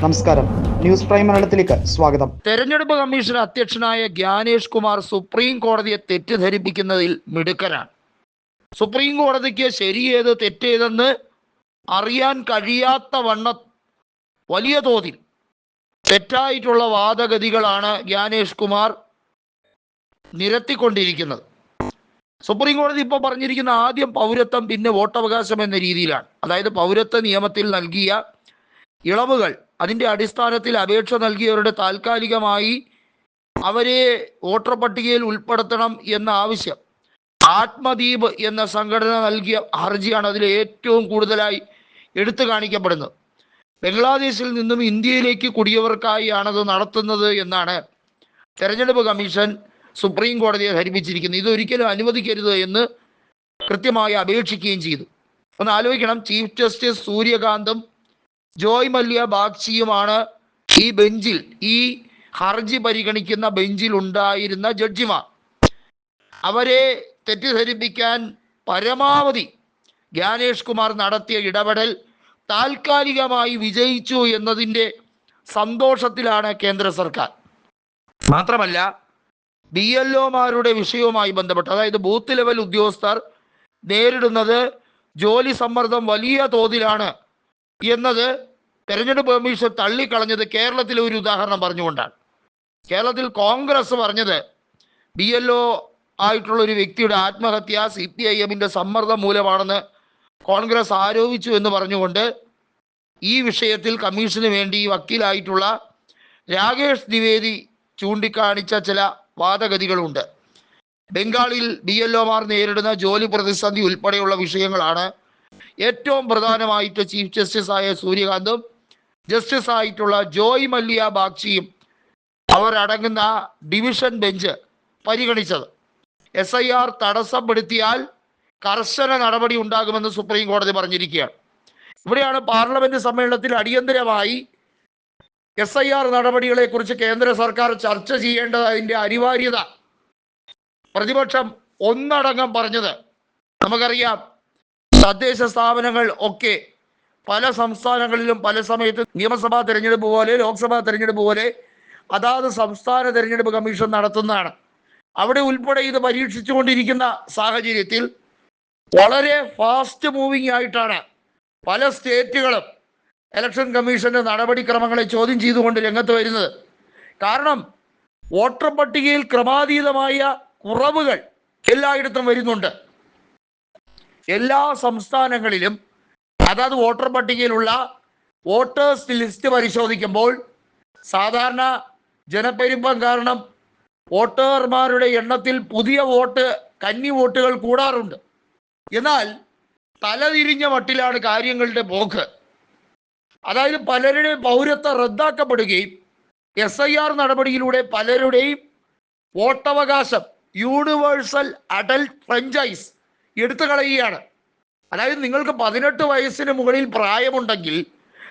നമസ്കാരം. News prime മലയാളത്തിലേക്ക് സ്വാഗതം. തെരഞ്ഞെടുപ്പ് കമ്മീഷൻ അധ്യക്ഷനായ ജ്ഞാനേഷ് കുമാർ സുപ്രീം കോടതിയെ തെറ്റിദ്ധരിപ്പിക്കുന്നതിൽ മിടുക്കനാണ് സുപ്രീം കോടതിക്ക് ശരിയേത് തെറ്റേതെന്ന് അറിയാൻ കഴിയാത്ത വണ്ണ വലിയ തോതിൽ തെറ്റായിട്ടുള്ള വാദഗതികളാണ് ജ്ഞാനേഷ് കുമാർ നിരത്തിക്കൊണ്ടിരിക്കുന്നത്. സുപ്രീം കോടതി ഇപ്പോൾ പറഞ്ഞിരിക്കുന്ന ആദ്യം പൗരത്വം പിന്നെ വോട്ടവകാശം എന്ന രീതിയിലാണ്. അതായത് പൗരത്വ നിയമത്തിൽ നൽകിയ ഇളവുകൾ അതിന്റെ അടിസ്ഥാനത്തിൽ അപേക്ഷ നൽകിയവരുടെ താൽക്കാലികമായി അവരെ വോട്ടർ പട്ടികയിൽ ഉൾപ്പെടുത്തണം എന്ന ആവശ്യം. ആത്മദീപ് എന്ന സംഘടന നൽകിയ ഹർജിയാണ് അതിൽ ഏറ്റവും കൂടുതലായി എടുത്തു കാണിക്കപ്പെടുന്നത്. ബംഗ്ലാദേശിൽ നിന്നും ഇന്ത്യയിലേക്ക് കുടിയവർക്കായി ആണത് നടത്തുന്നത് എന്നാണ് തെരഞ്ഞെടുപ്പ് കമ്മീഷൻ സുപ്രീം കോടതിയെ ധരിപ്പിച്ചിരിക്കുന്നത്. ഇതൊരിക്കലും അനുവദിക്കരുത് എന്ന് കൃത്യമായി അപേക്ഷിക്കുകയും ചെയ്തു. ഒന്ന് ആലോചിക്കണം. ചീഫ് ജസ്റ്റിസ് സൂര്യകാന്തും ജോയ് മല്യ ബാഗ്ചിയുമാണ് ഈ ബെഞ്ചിൽ ഈ ഹർജി പരിഗണിക്കുന്ന ബെഞ്ചിൽ ഉണ്ടായിരുന്ന ജഡ്ജിമാർ. അവരെ തെറ്റിദ്ധരിപ്പിക്കാൻ പരമാവധി ജ്ഞാനേഷ് കുമാർ നടത്തിയ ഇടപെടൽ താൽക്കാലികമായി വിജയിച്ചു എന്നതിന്റെ സന്തോഷത്തിലാണ് കേന്ദ്ര സർക്കാർ. മാത്രമല്ല ബി എൽ ഒമാരുടെ വിഷയവുമായി ബന്ധപ്പെട്ട് അതായത് ബൂത്ത് ലെവൽ ഉദ്യോഗസ്ഥർ നേരിടുന്നത് ജോലി സമ്മർദ്ദം വലിയ തോതിലാണ് എന്നത് തെരഞ്ഞെടുപ്പ് കമ്മീഷൻ തള്ളിക്കളഞ്ഞത് കേരളത്തിലെ ഒരു ഉദാഹരണം പറഞ്ഞുകൊണ്ടാണ്. കേരളത്തിൽ കോൺഗ്രസ് പറഞ്ഞത് ബി എൽ ഒ ആയിട്ടുള്ള ഒരു വ്യക്തിയുടെ ആത്മഹത്യ സി പി ഐ എമ്മിന്റെ സമ്മർദ്ദം മൂലമാണെന്ന് കോൺഗ്രസ് ആരോപിച്ചു എന്ന് പറഞ്ഞുകൊണ്ട് ഈ വിഷയത്തിൽ കമ്മീഷന് വേണ്ടി വക്കീലായിട്ടുള്ള രാകേഷ് ദ്വിവേദി ചൂണ്ടിക്കാണിച്ച ചില വാദഗതികളുണ്ട്. ബംഗാളിൽ ബി എൽ ഒമാർ നേരിടുന്ന ജോലി പ്രതിസന്ധി ഉൾപ്പെടെയുള്ള വിഷയങ്ങളാണ് ഏറ്റവും പ്രധാനമായിട്ട് ചീഫ് ജസ്റ്റിസ് ആയ സൂര്യകാന്തും ജസ്റ്റിസ് ആയിട്ടുള്ള ജോയ് മല്യ ബാഗ്ചിയും അവരടങ്ങുന്ന ഡിവിഷൻ ബെഞ്ച് പരിഗണിച്ചത്. എസ് ഐ ആർ തടസ്സപ്പെടുത്തിയാൽ കർശന നടപടി ഉണ്ടാകുമെന്ന് സുപ്രീം കോടതി പറഞ്ഞിരിക്കുകയാണ്. ഇവിടെയാണ് പാർലമെന്റ് സമ്മേളനത്തിൽ അടിയന്തരമായി എസ് ഐ ആർ നടപടികളെ കുറിച്ച് കേന്ദ്ര സർക്കാർ ചർച്ച ചെയ്യേണ്ടത് അതിന്റെ അനിവാര്യത പ്രതിപക്ഷം ഒന്നടങ്കം പറഞ്ഞത്. നമുക്കറിയാം തദ്ദേശ സ്ഥാപനങ്ങൾ ഒക്കെ പല സംസ്ഥാനങ്ങളിലും പല സമയത്ത് നിയമസഭാ തെരഞ്ഞെടുപ്പ് പോലെ ലോക്സഭാ തെരഞ്ഞെടുപ്പ് പോലെ അതാത് സംസ്ഥാന തെരഞ്ഞെടുപ്പ് കമ്മീഷൻ നടത്തുന്നതാണ്. അവിടെ ഉൾപ്പെടെ ഇത് പരീക്ഷിച്ചുകൊണ്ടിരിക്കുന്ന സാഹചര്യത്തിൽ വളരെ ഫാസ്റ്റ് മൂവിങ് ആയിട്ടാണ് പല സ്റ്റേറ്റുകളും ഇലക്ഷൻ കമ്മീഷന്റെ നടപടിക്രമങ്ങളെ ചോദ്യം ചെയ്തുകൊണ്ട് രംഗത്ത് വരുന്നത്. കാരണം വോട്ടർ പട്ടികയിൽ ക്രമാതീതമായ കുറവുകൾ എല്ലായിടത്തും വരുന്നുണ്ട്. എല്ലാ സംസ്ഥാനങ്ങളിലും അതാത് വോട്ടർ പട്ടികയിലുള്ള വോട്ടേഴ്സ് ലിസ്റ്റ് പരിശോധിക്കുമ്പോൾ സാധാരണ ജനപ്പെരുപ്പം കാരണം വോട്ടർമാരുടെ എണ്ണത്തിൽ പുതിയ വോട്ട് കന്നി വോട്ടുകൾ കൂടാറുണ്ട്. എന്നാൽ തലതിരിഞ്ഞ മട്ടിലാണ് കാര്യങ്ങളുടെ പോക്ക്. അതായത് പലരുടെയും പൗരത്വം റദ്ദാക്കപ്പെടുകയും എസ് ഐ ആർ നടപടിയിലൂടെ പലരുടെയും വോട്ടവകാശം യൂണിവേഴ്സൽ അഡൽട്ട് ഫ്രഞ്ചൈസ് എടുത്തു കളയുകയാണ് അതായത് നിങ്ങൾക്ക് പതിനെട്ട് വയസ്സിന് മുകളിൽ പ്രായമുണ്ടെങ്കിൽ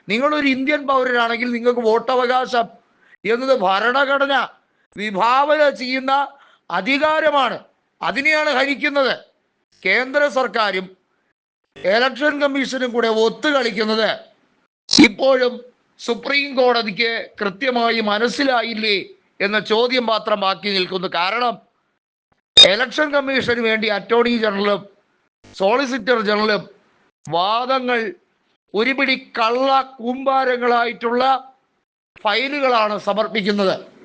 നിങ്ങളൊരു ഇന്ത്യൻ പൗരനാണെങ്കിൽ നിങ്ങൾക്ക് വോട്ടവകാശം എന്നത് ഭരണഘടന വിഭാവന ചെയ്യുന്ന അധികാരമാണ്. അതിനെയാണ് ഹരിക്കുന്നത് കേന്ദ്ര സർക്കാരും ഇലക്ഷൻ കമ്മീഷനും കൂടെ ഒത്തുകളിക്കുന്നത് ഇപ്പോഴും സുപ്രീം കോടതിക്ക് കൃത്യമായി മനസ്സിലായില്ലേ എന്ന ചോദ്യം മാത്രം ബാക്കി നിൽക്കുന്നു. കാരണം ഇലക്ഷൻ കമ്മീഷന് വേണ്ടി അറ്റോർണി ജനറലും സോളിസിറ്റർ ജനറലും വാദങ്ങൾ ഒരുപിടി കള്ള കൂമ്പാരങ്ങളായിട്ടുള്ള ഫയലുകളാണ് സമർപ്പിക്കുന്നത്.